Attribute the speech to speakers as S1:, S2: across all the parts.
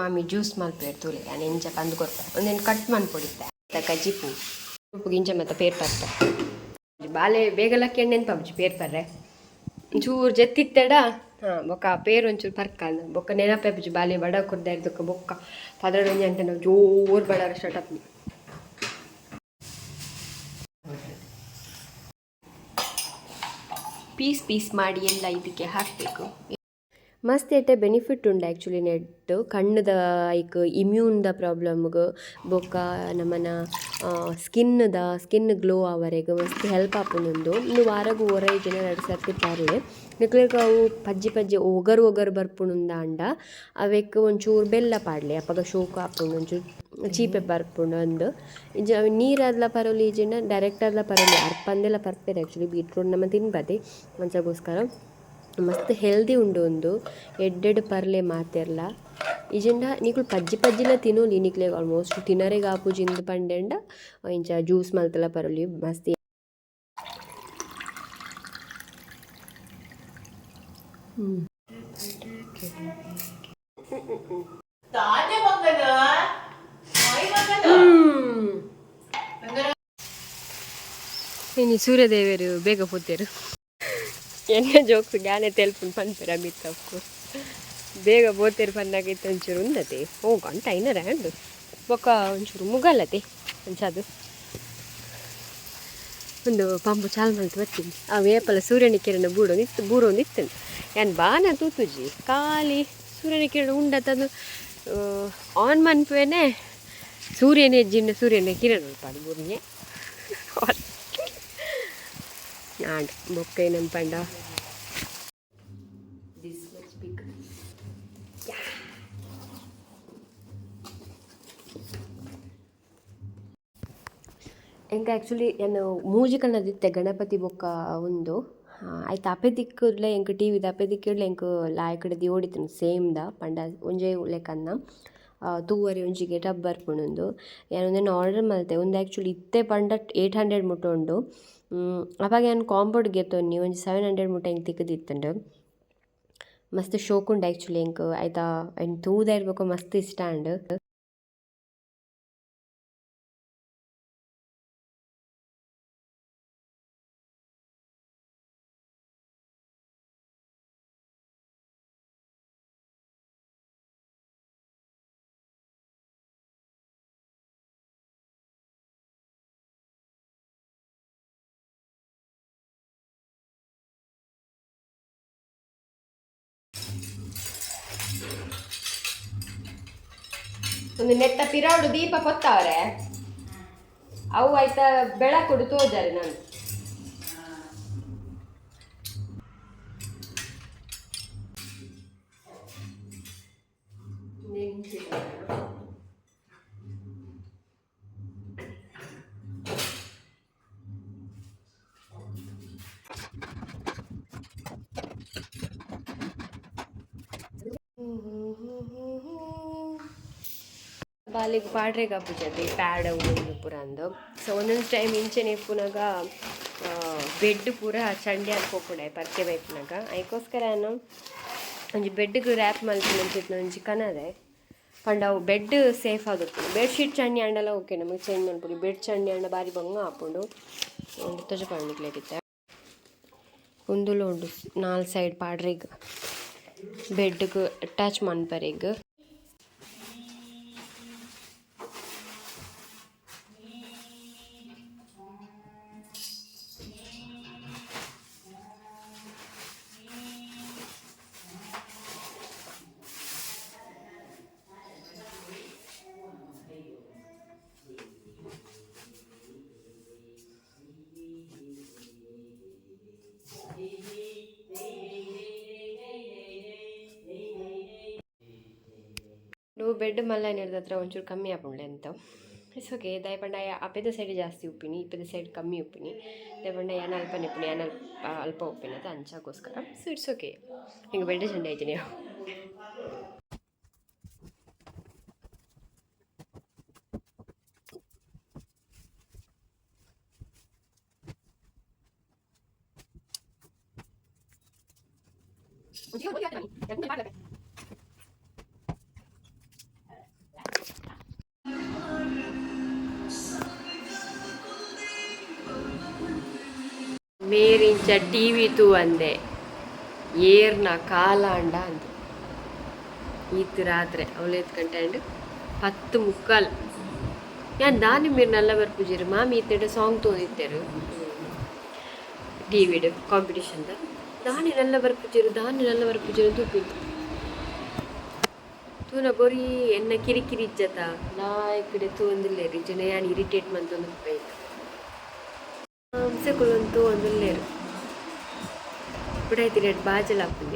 S1: ಮಾಮಿ juice ಮಲ್ಪೇರು ತೂಲೆ ನಾನು ಇಂಚ ಕಂದು ಕೊಡ್ತೆ. ಒಂದೇನು ಕಟ್ ಮನ್ಪೊಡಿತ್ತೆ ಕಜ್ಜಿ ಪೂ ಉಪ್ಪು ಗಿಂಚ ಮತ್ತು ಪೇರ್ ಪರ್ತೆ ಬಾಲೆ ಬೇಗಲಕ್ಕೆ ಎಣ್ಣೆನ್ ಪಬ್ಜಿ ಪೇರ್ ಪರ್ರೆ ಚೂರು ಜೆತ್ತಿತ್ತಡ, ಹಾಂ, ಬೊಕ್ಕ ಪೇರ್ ಒಂಚೂರು ಪರ್ಕ ಬೊಕ್ಕ ನೆನಪೆಬ್ಜಿ ಬಾಲೆ ಬಡ ಕುರ್ದ ಬೊಕ್ಕ ಪದರಡೊಂಜಿ ಅಂತ ನಾವು ಜೋರು ಬಡ ಸ್ಟಾರ್ಟ್ ಅಪ್ ಪೀಸ್ ಪೀಸ್ ಮಾಡಿ ಎಲ್ಲ ಇದಕ್ಕೆ ಹಾಕಬೇಕು. ಮಸ್ತ್ ಎಟ್ಟೆ ಬೆನಿಫಿಟ್ ಉಂಡು ಆ್ಯಕ್ಚುಲಿ ನೆಟ್ ಕಣ್ಣದ ಐಕ್ ಇಮ್ಯೂನ್ದ ಪ್ರಾಬ್ಲಮ್ಗೆ ಬೊಕ್ಕ ನಮ್ಮನ ಸ್ಕಿನ್ದ ಸ್ಕಿನ್ ಗ್ಲೋ ಆವರೆಗೆ ಮಸ್ತ್ ಹೆಲ್ಪ್ ಆಪುಂಡು ಇನ್ನು ವಾರಗ್ ಒರೈ ಜನ ಎರಡು ಸರ್ತಿ ಪಾರ್ಲೆ ನಿಕ್ಲೆಗ್ ಅವು ಪಜ್ಜಿ ಪಜ್ಜಿ ಒಗರು ಒಗರು ಬರ್ಪುಣುಂದ ಅಂಡ. ಅವೆಕ್ ಒಂಚೂರು ಬೆಲ್ಲ ಪಾಡ್ಲೆ. ಅಪ್ಪಗ ಶೋಕ ಆಪುಂಡು ಒಂಚೂರು ಚೀಪೆ ಬರ್ಪುಂಡು ಅಂದು ನೀರು ಅದ್ಲ ಪರೋಲಿ ಈಜಿನ ಡೈರೆಕ್ಟ್ ಅದ್ಲ ಪರೋಲಿ. ಅರ್ಪಂದೆಲ್ಲ ಪರ್ಪೇರು ಆ್ಯಕ್ಚುಲಿ ಬೀಟ್ರೂಟ್ ನಮ್ಮ ತಿನ್ಬದೆ. ಮಂಚಗೋಸ್ಕರ ಮಸ್ತ್ ಹೆಲ್ದಿ ಉಂಡು ಒಂದು. ಎಡ್ಡೆಡ್ ಪರ್ಲೆ ಮಾತೆರ್ಲ. ಇಜೆಂಡ ನಿಕುಲು ಪಜ್ಜಿ ಪಜ್ಜಿಲ ತಿನ್ನೋಲಿ ನೀನಿಕ್ಲೇ ಆಲ್ಮೋಸ್ಟ್ ತಿನ್ನರೆಗ್ ಆಪು ಜಿಂದು ಪಂಡೆಂಡ ಇಂಚ ಜ್ಯೂಸ್ ಮಲ್ತಲ ಪರಲಿ ಮಸ್ತ್ ಇನ್ನು ಸೂರ್ಯದೇವರು ಬೇಗ ಪೋತೇರು ಎಣ್ಣೆ ಜೋಕ್ಸ್ ಗಾನೆ ತೆಲ್ಪುನ್ ಪನ್ಪೆರ ಮಿತ್ ಅಫ್ಕೋರ್ಸ್ ಬೇಗ ಪೋತೇರು ಪನ್ನಾಗಿತ್ತು ಒಂಚೂರು ಉಂದತೆ ಓ ಗಂಟ ಐನರ ರ್ಯಾಂಡು ಬೊಕ್ಕ ಒಂಚೂರು ಮುಗಲತೆ ಅಂಚದು ಒಂದು ಪಂಪು ಚಾಲ್ ಮಲ್ತು ಬರ್ತೀನಿ. ಆ ವೇಪಲ ಸೂರ್ಯನ ಕಿರಣ ಬೂಡೋ ನಿತ್ತು ಬೂರೋ ನಿತ್ತು ಏನು ಬಾನ ತೂತುಜಿ? ಖಾಲಿ ಸೂರ್ಯನ ಕಿರಣ ಉಂಡ ತಂದು ಆನ್ ಮನ್ಪೇನೆ ಸೂರ್ಯನ ಹೆಜ್ಜಿನ ಸೂರ್ಯನ ಕಿರಣ ಉಳ್ಪಾಡು ಬೂರ್ನೆ. ಆಂಡ್ ಬೊಕ್ಕ ಪಂಡ. ದಿಸ್ ಲೆಟ್ಸ್ ಬಿಗ್ ಎಂಕ ಆ್ಯಕ್ಚುಲಿ ಮೂಜಿಕಣ್ಣದಿತ್ತೆ ಗಣಪತಿ ಬೊಕ್ಕ ಒಂದು ಆಯ್ತು ಅಪೆ ದಿಕ್ಕುಡ್ಲೆ ಎಂಕ್ ಟಿ ವಿದ ಅಪೆ ದಿಕ್ಕಿಡ್ಲೆ ಎಂಕ್ ಲಾಯಕಡೆ ಓಡಿತನು ಸೇಮ್ದ ಪಂಡ ಒಂಜೇ ಲೆಕ್ಕನ್ನ ತೂವರೆ ಒಂಜಿಗೆ ಟಬ್ ಬರ್ಪುಣುಂದು ಯಾನೊಂದೇನು ಆರ್ಡರ್ ಮಲ್ತೆ. ಒಂದು ಆ್ಯಕ್ಚುಲಿ ಇತ್ತೆ ಪಂಡ ಏಯ್ಟ್ ಹಂಡ್ರೆಡ್ ಮುಟ ಉಂಡು. ಅವಾಗ ಏನು ಕಾಂಪೌಂಡ್ ಗೆತ್ತೊನ್ನಿ ಒಂಜಿ ಸೆವೆನ್ ಹಂಡ್ರೆಡ್ ಮುಟ ಹೆಂಗೆ ತಿಕ್ಕುದಿತ್ತುಂಡು ಮಸ್ತ್ ಶೋಕುಂಡು ಆ್ಯಕ್ಚುಲಿ ಎಂಕ್ ಆಯ್ತಾ ಎಂಕ್ ತೂದ ಇರ್ಬೇಕು ಮಸ್ತ್ ಇಷ್ಟ ಅಂಡ್. ಒಂದು ನೆಟ್ಟ ಪಿರಾಡು ದೀಪ ಪೊತ್ತವ್ರೆ? ಅವು ಆಯ್ತಾ ಬೆಳಕೊಡು ತೋಜಾರೆ ನಾನು. ಬಾಲಿಗೆ ಪಾಡ್ರೆಗ ಪೂಜದೆ ಪ್ಯಾಡ್ ಉಂಡು ಪೂರ ಅಂದು. ಸೊ ಒಂದೊಂದು ಟೈಮ್ ಇಂಚೆನೆ ಪುನಗ ಬೆಡ್ ಪೂರ ಚಂಡಿ ಹಾಕೋಪುಡೆ ಪರ್ಕೆ ಬೈಪುನಾಗ ಅದಕ್ಕೋಸ್ಕರ ನಾನು ಒಂಜಿ ಬೆಡ್ಗೆ ರ್ಯಾಪ್ ಅಂಚಿತ್ತು ಒಂಜಿ ಕನದೆ ಪಂಡ ಅವು ಬೆಡ್ ಸೇಫ್ ಆಗುತ್ತೆ ಬೆಡ್ಶೀಟ್ ಚಂಡಿ ಅಂಡಲ್ಲ ಓಕೆ, ನಮಗೆ ಚೇಂಜ್ ಮಾಡ್ಬೋದು ಬೆಡ್ ಚಂಡಿ ಅಂಡ ಬಾರಿ ಬಂಗ ಹಾಕೊಂಡು ತುಜ ಪಂಡಿಕ್ಲೇಗಿತ್ತೆ ಕುಂದುಲು ಉಂಡು ನಾಲ್ ಸೈಡ್ ಪಾಡ್ರೆಗ್ ಬೆಡ್ಗೆ ಅಟ್ಯಾಚ್ ಮನ್ಪರೆಗ್ ബെഡ് മല്ല എന്നെടുത്തത്ര ಒಂಚೂರು ಕಮ್ಮಿ ಆಪುಂಡೆ ಅಂತ. ಇಟ್ಸ್ ಓಕೆ ದಯಪಂಡ ಆ ಪೆದ ಸೈಡ್ ಜಾಸ್ತಿ ಉಪ್ಪಿನಿ, ಈ ಸೈಡ್ ಕಮ್ಮಿ ಉಪ್ಪಿನಿ. ದಯಪಂಡ ಯಾನ ಅಲ್ಪ ನಿಪ್ಪಿನಿ ಯಾನ ಅಲ್ಪ ಅಲ್ಪ ಉಪ್ಪಿನ ಅಂತ ಅಂಚಾಗೋಸ್ಕರ ಸೊ ಇಟ್ಸ್ ಓಕೆ ಹಿಂಗೆ ಬೆಡ್ ಚೆಂಡ ಆಯ್ತೀನಿ. Thank you. ವಿ ತೂ ಅಂದೆ ಏರ್ನ ಕಾಲ ಅಂಡ ಅಂದೆ ಈತ್ ರಾತ್ರಿ ಅವಳು ಎತ್ಕಂಡು ಹತ್ತು ಮುಕ್ಕಾಲ್ ಯಾನ್ ದಾನಿ మీరు నల్ల ಬರ್ಪುಜಿರು ಮಾಮಿ ಇತ್ತೆಡೆ ಸಾಂಗ್ ತೋದಿತ್ತೆರು ಟಿ ವಿಡು ಕಾಂಪಿಟಿಷನ್ದ ದಾನಿ ನಲ್ಲ ಬರ್ಪುಜಿರು ದಾನಿ ನಲ್ಲ ಬರ್ಪುಜಿರು ತೂಪಿತ್ತು ತೂನ ಬೊರಿ ಎನ್ನ ಕಿರಿಕಿರಿ ಇಜ್ಜತ ನಾ ಇಕ್ಕಡೆ ತೂಂದಿಲ್ಲೇರು ಜನ ಯಾನ್ ಇರಿಟೇಟ್ ಮಂತೊಂದು ಬೈತು ప్రిన్సిపల్ అందులో లేరు ఇప్పుడైతే నేను బాధ్యలు అప్పుడు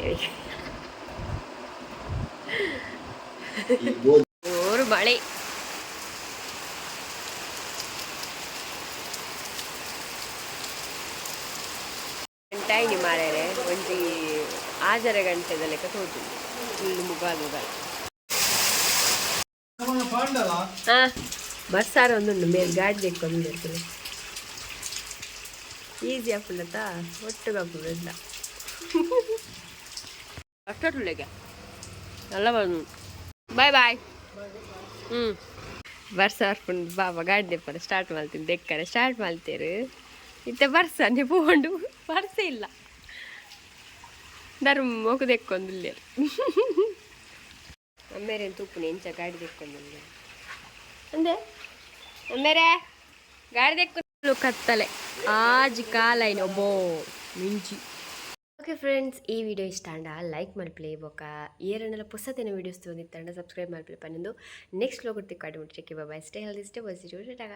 S1: జోరు మಳೆ ಟೈನಿ ಮಾಡಿದರೆ ಒಂಜಿ ಆಜರ ಗಂಟೆದ ಲೆಕ್ಕ ತೋತಿಂದು ಫುಲ್ ಮುಗಾಲ್ ಮುಗಾಲ್ ಹಾಂ. ಬಸ್ಸಾರ ಒಂದು ಮೇಲೆ ಗಾಡಿ ಬೇಕು ಒಂದು ಆಪುಲ್ಲತ್ತ ಒಟ್ಟು ಆಪುಲ್ಲ ಅಷ್ಟೊಟ್ಟಿಗೆ ಎಲ್ಲ ಬಂದು ಬಾಯ್ ಬಾಯ್ ಹ್ಞೂ ಬರ್ಸ ಹರ್ಕೊಂಡು ಬಾಬಾ ಗಾಡಿ ದೆಪ್ಪರ ಸ್ಟಾರ್ಟ್ ಮಾಡ್ತೀನಿ ದೆಕ್ಕರೆ ಸ್ಟಾರ್ಟ್ ಮಾಡ್ತೀರು ಇತ್ತೆ ಬರ್ಸ ನೀವು ಪೋಂಡು ಇಲ್ಲ. ಧರ್ಮ ಮೊಗ ದೆಕ್ಕೊಂದಿಲ್ಲ ಅಮ್ಮೇರೆ ತುಪ್ಪು ಇಂಚ ಗಾಡಿ ದೆಕ್ಕೊಂದುಲ್ಲೆ ಅಂದೆ? ಅಮ್ಮೇರೆ, ಗಾಡಿ ದೆಕ್ಕೊಂಡು ಕತ್ತಲೆ. ಆಜಿ ಕಾಲೈನ ಒಬ್ಬೋ ಮಿಂಚಿ ಓಕೆ ಫ್ರೆಂಡ್ಸ್ ಈ ವಿಡಿಯೋ ಇಷ್ಟ ಅಂಡ ಲೈಕ್ ಮಲ್ಪಲೆ ಬೊಕ ಏರನ್ನೆಲ್ಲ ಪುಸ್ತಕದ ವಿಡಿಯೋಸ್ ತೊಂದಿತ್ತಂಡ ಸಬ್ಸ್ಕ್ರೈಬ್ ಮಲ್ಪಲೆ ಪನ್ನೊಂದು ನೆಕ್ಸ್ಟ್ ಲೋಗುತ್ತಿ ಕಾಡಿ ಮುಟ್ಟಿಕ್ಕೆ ಬಾಯ್ ಸ್ಟೇ ಹೆಲ್ದಿ ಸ್ಟೇ ಬಸ್ ಟಾಗ